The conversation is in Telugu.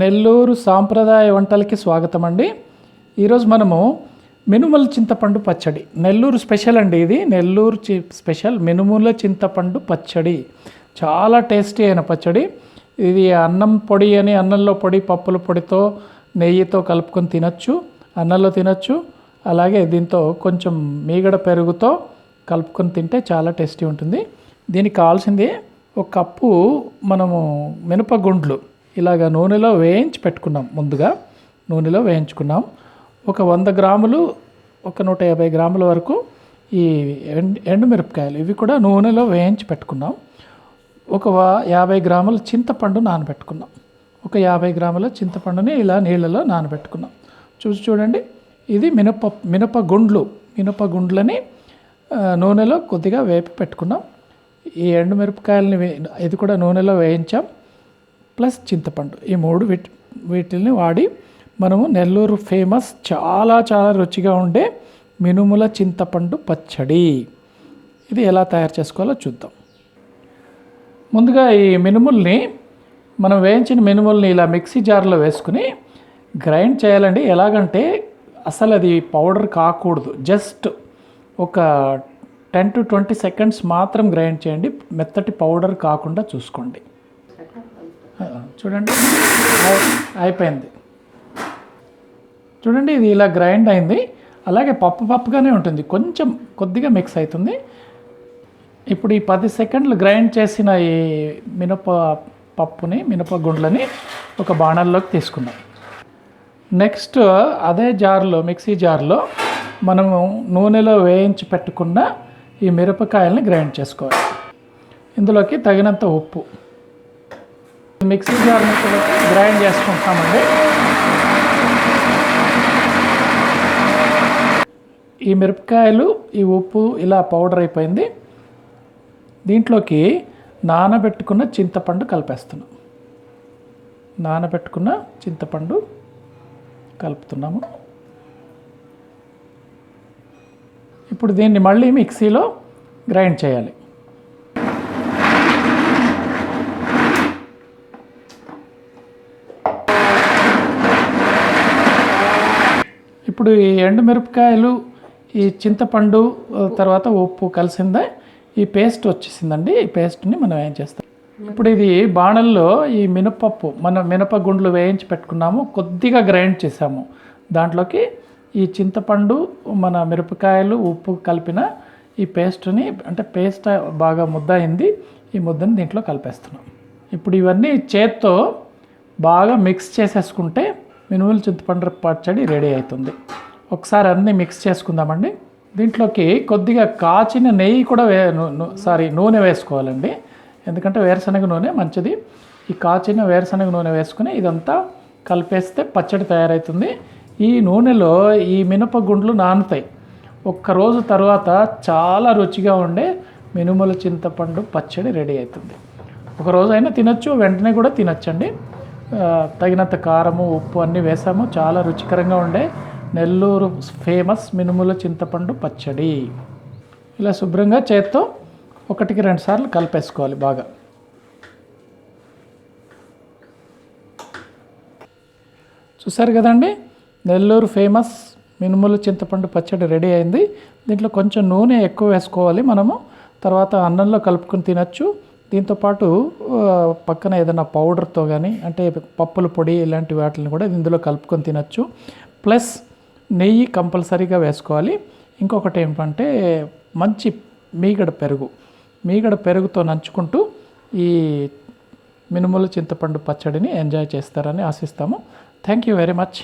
నెల్లూరు సాంప్రదాయ వంటలకి స్వాగతం అండి ఈరోజు మనము మినుముల చింతపండు పచ్చడి. నెల్లూరు స్పెషల్ అండి ఇది. నెల్లూరు చి స్పెషల్ మినుముల చింతపండు పచ్చడి. చాలా టేస్టీ అయిన పచ్చడి. ఇది అన్నం పొడి అని అన్నంలో పొడి పప్పుల పొడితో నెయ్యితో కలుపుకొని తినచ్చు అన్నంలో తినచ్చు. అలాగే దీంతో కొంచెం మీగడ పెరుగుతో కలుపుకొని తింటే చాలా టేస్టీ ఉంటుంది. దీనికి కావాల్సింది ఒక కప్పు మనము మినపగుండ్లు. ఇలాగ నూనెలో వేయించి పెట్టుకున్నాం ముందుగా. నూనెలో వేయించుకున్నాం. ఒక వంద గ్రాములు ఒక నూట యాభై గ్రాముల వరకు ఈ ఎండు ఎండుమిరపకాయలు ఇవి కూడా నూనెలో వేయించి పెట్టుకున్నాం. ఒక వా- యాభై గ్రాముల చింతపండు నానబెట్టుకున్నాం. ఒక యాభై గ్రాముల చింతపండుని ఇలా నీళ్ళలో నానబెట్టుకున్నాం. చూసి చూడండి ఇది మినప మినప గుండ్లు మినప గుండ్లని నూనెలో కొద్దిగా వేపి పెట్టుకున్నాం. ఈ ఎండుమిరపకాయలని వే ఇది కూడా నూనెలో వేయించాం. ప్లస్ చింతపండు. ఈ మూడు వీటి వీటిని వాడి మనము నెల్లూరు ఫేమస్ చాలా చాలా రుచిగా ఉండే మినుముల చింతపండు పచ్చడి. ఇది ఎలా తయారు చేసుకోవాలో చూద్దాం. ముందుగా ఈ మినుముల్ని మనం వేయించిన మినుముల్ని ఇలా మిక్సీ జార్లో వేసుకుని గ్రైండ్ చేయాలండి. ఎలాగంటే అసలు అది పౌడర్ కాకూడదు. జస్ట్ ఒక టెన్ టు ట్వంటీ సెకండ్స్ మాత్రం గ్రైండ్ చేయండి. మెత్తటి పౌడర్ కాకుండా చూసుకోండి. చూడండి. అయిపోయింది. చూడండి ఇది ఇలా గ్రైండ్ అయింది. అలాగే పప్పు పప్పుగానే ఉంటుంది. కొంచెం కొద్దిగా మిక్స్ అవుతుంది. ఇప్పుడు ఈ పది సెకండ్లు గ్రైండ్ చేసిన ఈ మినప పప్పుని మినప గుండ్లని ఒక బాణల్లోకి తీసుకున్నాం నెక్స్ట్ అదే జార్లో మిక్సీ జార్లో మనము నూనెలో వేయించి పెట్టుకున్న ఈ మిరపకాయల్ని గ్రైండ్ చేసుకోవాలి. ఇందులోకి తగినంత ఉప్పు. మిక్సీ జార్ని కూడా గ్రైండ్ చేసుకుంటామండి ఈ మిరపకాయలు ఈ ఉప్పు ఇలా పౌడర్ అయిపోయింది. దీంట్లోకి నానబెట్టుకున్న చింతపండు కలిపేస్తున్నాం. నానబెట్టుకున్న చింతపండు కలుపుతున్నాము. ఇప్పుడు దీన్ని మళ్ళీ మిక్సీలో గ్రైండ్ చేయాలి. ఇప్పుడు ఈ ఎండుమిరపకాయలు ఈ చింతపండు తర్వాత ఉప్పు కలిసిందే. ఈ పేస్ట్ వచ్చేసిందండి. ఈ పేస్ట్ని మనం ఏం చేస్తాం? ఇప్పుడు ఇది బాణల్లో ఈ మినపప్పు మన మినపగుండ్లు వేయించి పెట్టుకున్నాము. కొద్దిగా గ్రైండ్ చేసాము. దాంట్లోకి ఈ చింతపండు మన మిరపకాయలు ఉప్పు కలిపిన ఈ పేస్ట్ని అంటే పేస్ట్ బాగా ముద్ద అయింది ఈ ముద్దని దీంట్లో కలిపేస్తున్నాం. ఇప్పుడు ఇవన్నీ చేత్తో బాగా మిక్స్ చేసేసుకుంటే మినుముల చింతపండు పచ్చడి రెడీ అవుతుంది. ఒకసారి అన్నీ మిక్స్ చేసుకుందామండి. దీంట్లోకి కొద్దిగా కాచిన నెయ్యి కూడా వే సారీ నూనె వేసుకోవాలండి. ఎందుకంటే వేరుశనగ నూనె మంచిది. ఈ కాచిన వేరుశనగ నూనె వేసుకుని ఇదంతా కలిపేస్తే పచ్చడి తయారవుతుంది ఈ నూనెలో ఈ మినపగుండ్లు నానుతాయి. ఒక్క రోజు తర్వాత చాలా రుచిగా ఉండే మినుముల చింతపండు పచ్చడి రెడీ అవుతుంది. ఒక రోజు అయినా తినొచ్చు వెంటనే కూడా తినచ్చండి. తగినంత కారము ఉప్పు అన్నీ వేసాము. చాలా రుచికరంగా ఉండే నెల్లూరు ఫేమస్ మినుముల చింతపండు పచ్చడి. ఇలా శుభ్రంగా చేత్తో ఒకటికి రెండు సార్లు కలిపేసుకోవాలి బాగా. చూసారు కదండి? నెల్లూరు ఫేమస్ మినుములు చింతపండు పచ్చడి రెడీ అయింది. దీంట్లో కొంచెం నూనె ఎక్కువ వేసుకోవాలి మనము. తర్వాత అన్నంలో కలుపుకొని తినచ్చు. దీంతోపాటు పాటు పక్కన ఏదైనా పౌడర్తో కానీ అంటే పప్పుల పొడి ఇలాంటి వాటిని కూడా ఇందులో కలుపుకొని తినచ్చు. ప్లస్ నెయ్యి కంపల్సరీగా వేసుకోవాలి. ఇంకొకటి ఏంటంటే మంచి మీగడ పెరుగు. మీగడ పెరుగుతో నంచుకుంటూ ఈ మినుముల చింతపండు పచ్చడిని ఎంజాయ్ చేస్తారని ఆశిస్తాము. Thank you very much.